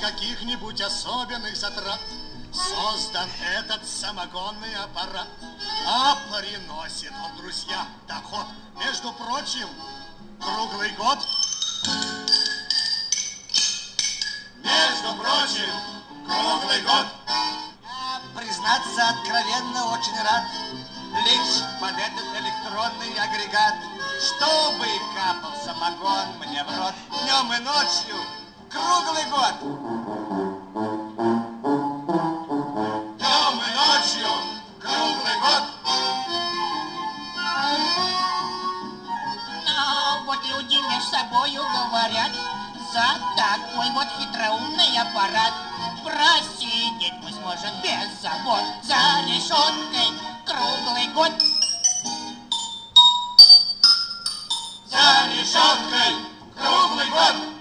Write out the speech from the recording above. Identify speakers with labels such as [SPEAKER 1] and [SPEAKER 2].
[SPEAKER 1] каких-нибудь особенных затрат создан этот самогонный аппарат. А приносит он, друзья, доход. Между прочим, круглый год. Между прочим, круглый год.
[SPEAKER 2] Я, признаться, откровенно очень рад лечь под этот электронный агрегат, чтобы капал самогон мне в рот днем и ночью
[SPEAKER 3] собою говорят, за такой вот хитроумный аппарат просидеть мы сможем без за решеткой круглый год.
[SPEAKER 1] За решеткой круглый год.